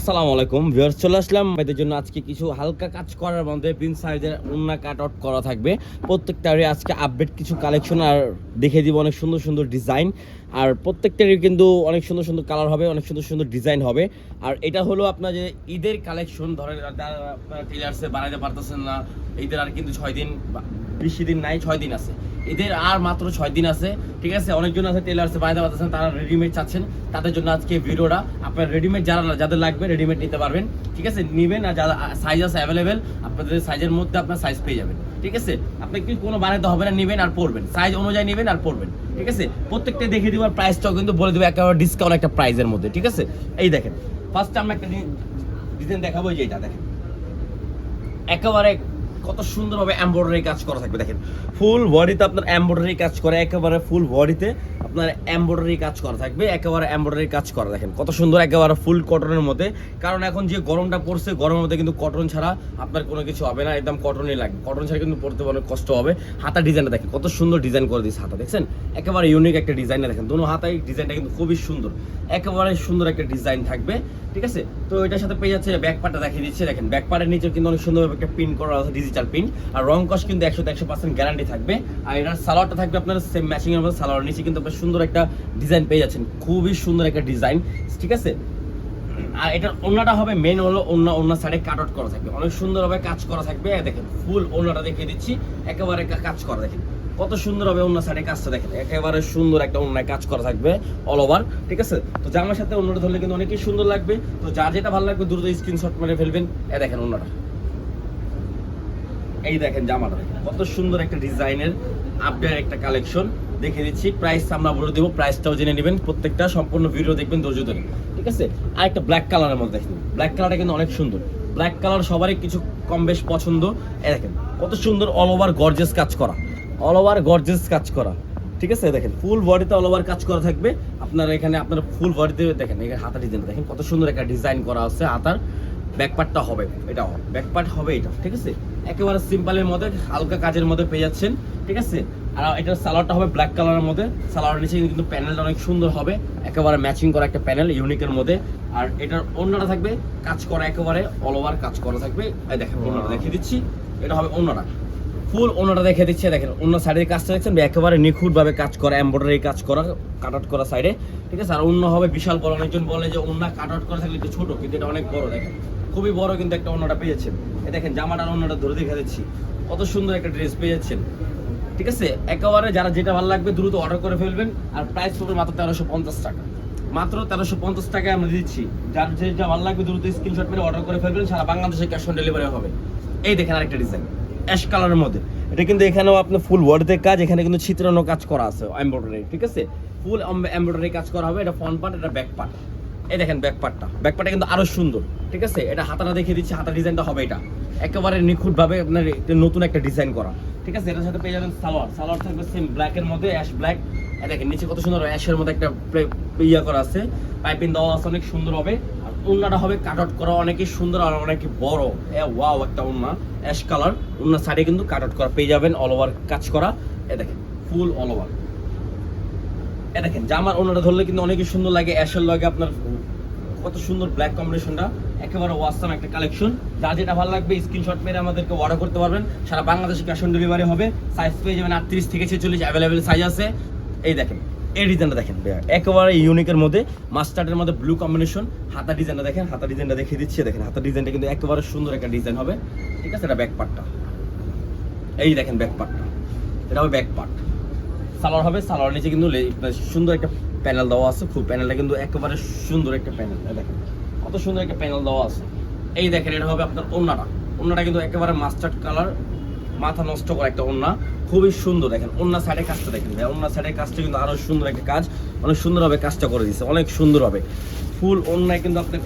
আসসালামু আলাইকুম ভিউয়ার্স, চলে আসলাম। এদের জন্য আজকে কিছু হালকা কাজ করার মধ্যে প্রিন্স সাইজের উন্না কাট আউট করা থাকবে। প্রত্যেকটারই আজকে আপডেট কিছু কালেকশন আর দেখে দিব অনেক সুন্দর সুন্দর ডিজাইন আর প্রত্যেকটারই কিন্তু অনেক সুন্দর সুন্দর কালার হবে, অনেক সুন্দর সুন্দর ডিজাইন হবে। আর এটা হলো আপনার যে ঈদের কালেকশন ধরেন আপনারা টেলার্সে বানাইতে পারতেছেন না, ঈদের আর কিন্তু ছয় দিন বেশি দিন নাই, ছয় দিন আছে। এদের আর মাত্র ছয় দিন আছে, ঠিক আছে? অনেকজন আছে টেলার্সে বানাতে পারতেছেন তারা রেডিমেড চাচ্ছেন। তাদের জন্য আজকে ভিডিওটা, আপনার রেডিমেড যারা যাদের লাগবে রেডিমেড নিতে পারবেন, ঠিক আছে? নিবেন আর যারা সাইজ আছে অ্যাভেলেবেল আপনাদের সাইজের মধ্যে আপনার সাইজ পেয়ে যাবেন, ঠিক আছে? আপনি কি কোনো বানাতে হবে না, নেবেন আর পড়বেন। সাইজ অনুযায়ী নেবেন আর পড়বেন, ঠিক আছে? প্রত্যেকটা দেখে আর প্রাইসটাও কিন্তু বলে দেবো, একেবারে ডিসকাউন্ট একটা প্রাইসের মধ্যে, ঠিক আছে? এই দেখেন ফার্স্টে আমরা একটা ডিজাইন দেখাবো যে এটা দেখেন। একেবারে কত সুন্দরভাবে এমব্রয়ডারি কাজ করা থাকবে দেখেন। ফুল বডিতে আপনার এমব্রয়ডারি কাজ করে, একেবারে ফুল বডিতে আপনার এমব্রয়ডারি কাজ করা থাকবে, একেবারে এমব্রয়ডারি কাজ করা। দেখেন কত সুন্দর একেবারে ফুল কটনের মধ্যে। কারণ এখন যে গরমটা পড়ছে, গরমের মধ্যে কিন্তু কটন ছাড়া আপনার কোনো কিছু হবে না, একদম কটনই লাগবে। কটন ছাড়া কিন্তু পড়তে অনেক কষ্ট হবে। হাতা ডিজাইনটা দেখেন, কত সুন্দর ডিজাইন করে দিয়েছে হাতা, দেখছেন? একেবারে ইউনিক একটা ডিজাইন দেখেন, দুনো হাতায় ডিজাইনটা কিন্তু খুবই সুন্দর। একেবারে সুন্দর একটা ডিজাইন থাকবে, ঠিক আছে? তো এটার সাথে পেয়ে যাচ্ছে ব্যাক পার্টটা দেখিয়ে দিচ্ছে, দেখেন ব্যাক পার্টের নিচে কিন্তু অনেক সুন্দরভাবে একটা প্রিন্ট করা আছে ডিজিটাল প্রিন্ট আর রং কস কিন্তু একশো একশো পার্সেন্ট গ্যারান্টি থাকবে। আর এটার সালোয়ারটা থাকবে আপনার সেম ম্যাচিং এর মধ্যে সালোয়ার নিচে কিন্তু আপনার সুন্দর একটা ডিজাইন পেয়ে যাচ্ছেন। খুবই সুন্দর একটা ডিজাইন ঠিক আছে? আর এটার ওনাটা হবে মেন হলো অন্য অন্য সাইডে কাট আউট করা থাকবে। অনেক সুন্দরভাবে কাজ করা থাকবে। দেখেন ফুল ওনাটা দেখিয়ে দিচ্ছি। একেবারে কাজ করা, দেখেন। কত সুন্দর হবে অন্য সাইডে কাজটা দেখেন। একেবারে সুন্দর একটা অন্যায় কাজ করা থাকবে অল ওভার ঠিক আছে? তো জামার সাথে অন্যটা ধরলে কিন্তু অনেকই সুন্দর লাগবে। তো যার যেটা ভালো লাগবে দ্রুত স্ক্রিনশট মেরে ফেলবেন। এ দেখেন অন্যটা এই দেখেন জামাটা কত সুন্দর একটা ডিজাইনের আপডেট একটা কালেকশন দেখে দিচ্ছি। প্রাইস আমরা বলে দেবো প্রাইসটাও জেনে নেবেন। প্রত্যেকটা সম্পূর্ণ ভিডিও দেখবেন, ধৈর্য ধরে ঠিক আছে? আর একটা ব্ল্যাক কালারের মধ্যে দেখেন। ব্ল্যাক কালারটা কিন্তু অনেক সুন্দর। ব্ল্যাক কালার সবারই কিছু কম বেশ পছন্দ। এ দেখেন, কত সুন্দর অল ওভার গর্জেস কাজ করা। অল ওভার গর্জেস কাজ করা। ঠিক আছে? দেখেন ফুল বডিতে অল ওভার কাজ করা থাকবে। আপনার এখানে আপনার ফুল বডিতে দেখেন এখানে হাতার ডিজাইন দেখেন, কত সুন্দর একটা ডিজাইন করা আছে হাতার। ব্যাকপার্টটা হবে এটা ব্যাকপার্ট হবে এটা ঠিক আছে? একেবারে সিম্পলের মধ্যে হালকা কাজের মধ্যে পেয়ে যাচ্ছেন ঠিক আছে? আর এটার সালোয়ারটা হবে ব্ল্যাক কালারের মধ্যে। সালোয়ারের নিচে কিন্তু প্যানেলটা অনেক সুন্দর হবে একেবারে ম্যাচিং করা একটা প্যানেল ইউনিকের মধ্যে। আর এটার অন্যটা থাকবে কাজ করা একেবারে অল ওভার কাজ করা থাকবে। দেখেন অন্যটা দেখিয়ে দিচ্ছি। এটা হবে অন্যটা ফুল অন্যটা দেখে দিচ্ছে দেখেন অন্য সাইডের কাজটা দেখছেন একেবারে নিখুঁতভাবে কাজ করা এমব্রয়ডারি কাজ করা কাট আউট করা সাইডে ঠিক আছে? আর অন্য হবে বিশাল বড় অনেকজন বলে যে অন্য কাট আউট করা থাকলে একটু ছোট কিন্তু এটা অনেক বড় দেখেন। খুবই বড় কিন্তু একটা অন্যটা পেয়েছেন। এই দেখেন, জামাটার অন্যটা ধরে দেখে দিচ্ছি। কত সুন্দর একটা ড্রেস পেয়েছেন। ঠিক আছে? একেবারে যারা যেটা ভালো লাগবে দ্রুত অর্ডার করে ফেলবেন, আর প্রাইস পড়বে মাত্র তেরোশো পঞ্চাশ টাকা। মাত্র তেরোশো পঞ্চাশ টাকায় আমরা দিচ্ছি। যার যেটা ভালো লাগবে দ্রুত স্ক্রিনশট মেরে অর্ডার করে ফেলবেন, সারা বাংলাদেশে ক্যাশ অন ডেলিভারি হবে। এই দেখেন আরেকটা ডিজাইন অ্যাশ কালারের মধ্যে। এটা কিন্তু এখানেও আপনার ফুল ওয়ার্ডের কাজ, এখানে কিন্তু চিত্রানো কাজ করা আছে এমব্রয়ডারি ঠিক আছে? ফুল এমব্রয়ডারি কাজ করা হবে। এটা ফ্রন্ট পার্ট এটা ব্যাক পার্ট এই দেখেন ব্যাক পার্টটা ব্যাক পার্টটা কিন্তু আরও সুন্দর, ঠিক আছে? এটা হাতাটা দেখিয়ে দিচ্ছি হাতা ডিজাইনটা হবে এটা। একেবারে নিখুঁত ভাবে আপনার নতুন একটা ডিজাইন করা, ঠিক আছে? এটার সাথে পেয়ে যাবেন সালোয়ার। সালোয়ার থাকবে সেম ব্ল্যাকের মধ্যে অ্যাশ ব্ল্যাক দেখেন, নিচে কত সুন্দর অ্যাশের মধ্যে একটা ইয়া করা আছে। পাইপিং দেওয়া আছে, অনেক সুন্দর হবে। আর ওন্নাটা হবে কাট আউট করা, অনেকই সুন্দর আর অনেকই বড়। এ ওয়াও একটা ওন্না অ্যাশ কালার ওন্নার সাইডে কিন্তু কাট আউট করা। পেয়ে যাবেন অল ওভার কাজ করা। এ দেখেন ফুল অল ওভার এ দেখেন, জামার ওনাটা ধরলে কিন্তু অনেকই সুন্দর লাগে, অ্যাশের লাগে আপনার কত সুন্দর ব্ল্যাক কম্বিনেশনটা একেবারে ওয়াসাম একটা কালেকশন যা যেটা ভালো লাগবে স্ক্রিনশট মেরে আমাদেরকে অর্ডার করতে পারবেন। সারা বাংলাদেশে ক্যাশ অন ডেলিভারি হবে সাইজ পেয়ে যাবেন আটত্রিশ থেকে ছেচল্লিশ অ্যাভেলেবেল সাইজ আছে। এই দেখেন, এই ডিজাইনটা দেখেন একেবারে ইউনিকের মধ্যে মাস্টার্ডের মধ্যে ব্লু কম্বিনেশন হাতা ডিজাইনটা দেখেন, হাতা ডিজাইনটা দেখিয়ে দিচ্ছি দেখেন, হাতা ডিজাইনটা কিন্তু একেবারে সুন্দর একটা ডিজাইন হবে। ঠিক আছে, এটা ব্যাক পার্টটা এই দেখেন ব্যাক পার্টটা এটা হবে ব্যাক পার্ট সালোয়ার হবে, সালোয়ার নিচে কিন্তু লে- সুন্দর একটা প্যানেল দেওয়া আছে। খুব প্যানেলটা কিন্তু একেবারে সুন্দর একটা প্যানেল। দেখেন, কত সুন্দর একটা প্যানেল দেওয়া আছে। এই দেখেন, এটা হবে আপনার ওন্নাটা। ওন্নাটা কিন্তু একেবারে মাস্টার্ড কালার মাথা নষ্ট করা একটা ওন্না। খুবই সুন্দর, দেখেন, ওন্না সাইডে কাজটা দেখেন অন্য সাইডের কাজটা কিন্তু আরও সুন্দর একটা কাজ। অনেক সুন্দরভাবে কাজটা করে দিচ্ছে অনেক সুন্দর হবে ফুল অন্যায় কিন্তু আপনার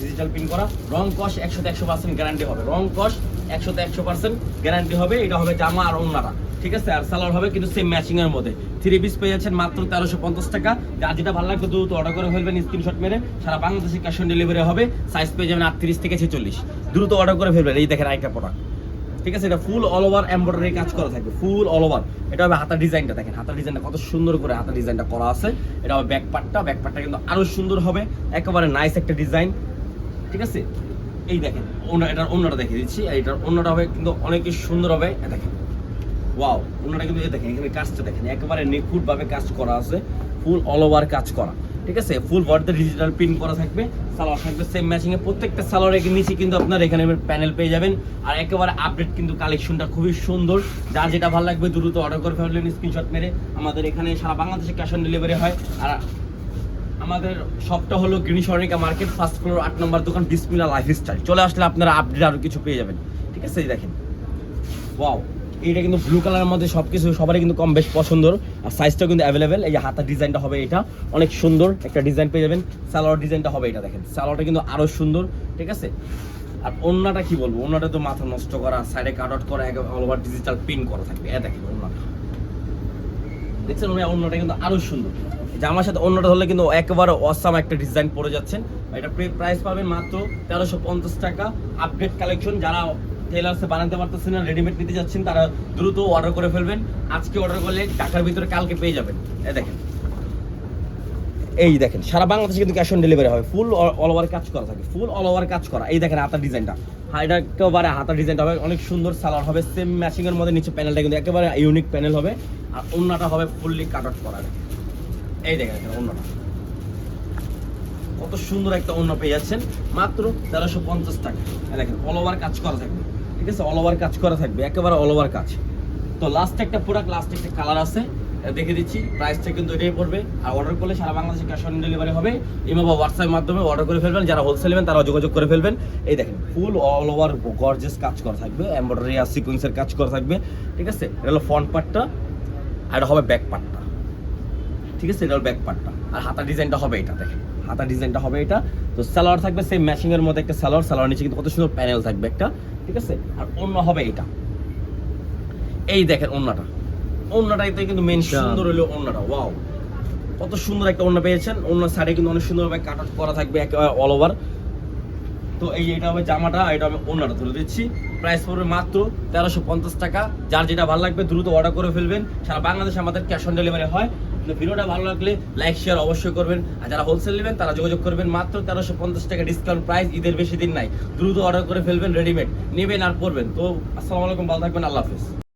ডিজিটাল প্রিন্ট করা। রং কস একশোতে একশো পার্সেন্ট গ্যারান্টি হবে। রং কস একশোতে একশো পার্সেন্ট গ্যারান্টি হবে, এটা হবে জামা আর অন্যটা ঠিক আছে? আর সালোয়ার হবে কিন্তু সেম ম্যাচিং এর মধ্যে। থ্রি পিস পেয়ে যাচ্ছেন মাত্র তেরোশো পঞ্চাশ টাকা। যার যেটা ভালো লাগবে দ্রুত অর্ডার করে ফেলবেন স্ক্রিনশট মেরে। সারা বাংলাদেশে ক্যাশ অন ডেলিভারি হবে। সাইজ পেয়ে যাবেন আটত্রিশ থেকে ছেচল্লিশ। দ্রুত অর্ডার করে ফেলবেন। এই দেখেন আরেকটা প্রোডাক্ট ঠিক আছে? এটা ফুল অল ওভার এমব্রয়ডারি কাজ করা থাকবে। ফুল অল ওভার এটা হবে হাতার ডিজাইনটা দেখেন। হাতার ডিজাইনটা কত সুন্দর করে হাতার ডিজাইনটা করা আছে। এটা হবে ব্যাক পার্টটা ব্যাক পার্টটা কিন্তু আরও সুন্দর হবে। একেবারে নাইস একটা ডিজাইন। ঠিক আছে? এই দেখেন, ওনা এটার অন্যটা দেখিয়ে দিচ্ছি। আর এটার অন্যটা হবে কিন্তু অনেকই সুন্দর হবে। দেখেন। ওয়াও অন্যটা কিন্তু দেখেন, এখানে কাজটা দেখেন। একেবারে নিখুঁত ভাবে কাজ করা আছে। ফুল অল ওভার কাজ করা। ঠিক আছে? ফুল বডিতে ডিজিটাল প্রিন্ট করা থাকবে। সালোয়ার থাকবে সেম ম্যাচিং এ। প্রত্যেকটা সালোয়ারের নিচে কিন্তু আপনার এখানে প্যানেল পেয়ে যাবেন। আর একেবারে আপডেট কিন্তু কালেকশনটা খুবই সুন্দর। যার যেটা ভালো লাগবে দ্রুত অর্ডার করে ফেলবেন স্ক্রিনশট মেরে। আমাদের এখানে সারা বাংলাদেশে ক্যাশ অন ডেলিভারি হয়। আর আমাদের শপটা হলো Green Sarnika Market first floor আট নম্বর দোকান বিসমিলা লাইফ স্টাইল চলে আসলে আপনারা আপডেট আরও কিছু পেয়ে যাবেন। ঠিক আছে দেখেন। ওয়াও এইটা কিন্তু ব্লু কালারের মধ্যে সব কিছু সবারই কিন্তু কম বেশ পছন্দর। আর সাইজটাও কিন্তু অ্যাভেলেবেল এই যে হাতার ডিজাইনটা হবে এটা। অনেক সুন্দর একটা ডিজাইন পেয়ে যাবেন। সালোয়ার ডিজাইনটা হবে এটা দেখেন। সালোয়ারটা কিন্তু আরও সুন্দর, ঠিক আছে? আর অন্যটা কি বলব? অন্যটা তো মাথা নষ্ট করা সাইডে কাট আউট করা অল ওভার ডিজিটাল পিন করা থাকবে। এ দেখেন অন্যটা দেখছেন অন্যটা কিন্তু আরও সুন্দর। জামার সাথে অন্যটা ধরলে কিন্তু একেবারে অসাম একটা ডিজাইন পরে যাচ্ছেন। এটা প্রাইস পাবেন মাত্র তেরোশো টাকা। আপডেট কালেকশন যারা টেলার্সে বানাতে পারতেছেন না রেডিমেড নিতে যাচ্ছেন, তারা দ্রুত অর্ডার করে ফেলবেন। আজকে অর্ডার করলে ঢাকার ভিতরে, কালকে পেয়ে যাবেন। এই দেখেন। এই দেখেন, সারা বাংলাদেশে কিন্তু ক্যাশ অন ডেলিভারি হবে। ফুল অল ওভার কাজ করা থাকে। ফুল অল ওভার কাজ করা। এই দেখেন হাতার ডিজাইনটা এটা একেবারে হাতার ডিজাইনটা হবে। অনেক সুন্দর সালোয়ার হবে। সেম ম্যাচিং এর মধ্যে নিচে প্যানেলটা কিন্তু একেবারে ইউনিক প্যানেল হবে। আর অন্যটা হবে ফুললি কাট আউট করা। এই দেখেন অন্যটা কত সুন্দর একটা অন্য পেয়ে যাচ্ছেন। মাত্র তেরোশো পঞ্চাশ টাকা। দেখেন অল ওভার কাজ করা থাকবে ঠিক আছে অল ওভার কাজ করা থাকবে, একেবারে অল ওভার কাজ। তো লাস্ট একটা প্রোডাক্ট লাস্ট একটা কালার আছে। দেখে দিচ্ছি প্রাইসটা কিন্তু এটাই পড়বে। আর অর্ডার করলে সারা বাংলাদেশে ক্যাশ অন ডেলিভারি হবে। ইমো হোয়াটসঅ্যাপের মাধ্যমে অর্ডার করে ফেলবেন। যারা হোলসেল নেবেন তারা যোগাযোগ করে ফেলবেন। এই দেখেন ফুল অল ওভার গর্জেস কাজ করা থাকবে। এমব্রয়ডারি আর সিকোয়েন্সের কাজ করা থাকবে। ঠিক আছে? এটা হলো ফ্রন্ট পার্টটা আর এটা হবে ব্যাক পার্টটা ঠিক আছে? এটা হলো ব্যাক পার্টটা আর হাতা ডিজাইনটা হবে এটা, দেখেন। হাতা ডিজাইনটা হবে এটা। তো সালোয়ার থাকবে সেই ম্যাচিং এর মধ্যে একটা সালোয়ার সালোয়ার নিচে কিন্তু কত সুন্দর প্যানেল থাকবে একটা ঠিক আছে? আর অন্য হবে এটা। এই দেখেন অন্যটা। অন্যটাইতে কিন্তু মেন সুন্দর হলো অন্যটা ওয়াও কত সুন্দর একটা অন্য পেয়েছেন। অন্য সাইডে কিন্তু অনেক সুন্দরভাবে কাট আউট করা থাকবে একেবারে অল ওভার তো এই এটা হবে জামাটা এটা হবে অন্যটা তুলে দিচ্ছি। প্রাইস পড়বে মাত্র তেরোশো পঞ্চাশ টাকা। যার যেটা ভালো লাগবে দ্রুত অর্ডার করে ফেলবেন। সারা বাংলাদেশে আমাদের ক্যাশ অন ডেলিভারি হয়। ভিডিওটা ভালো লাগলে লাইক শেয়ার অবশ্যই করবেন। আর যারা হোলসেল নেবেন, তারা যোগাযোগ করবেন মাত্র তেরোশো পঞ্চাশ টাকা ডিসকাউন্ট প্রাইস ঈদের বেশি দিন নাই। দ্রুত অর্ডার করে ফেলবেন রেডিমেড নেবেন আর করবেন তো, আসসালামু আলাইকুম, ভালো থাকবেন, আল্লাহ হাফিজ।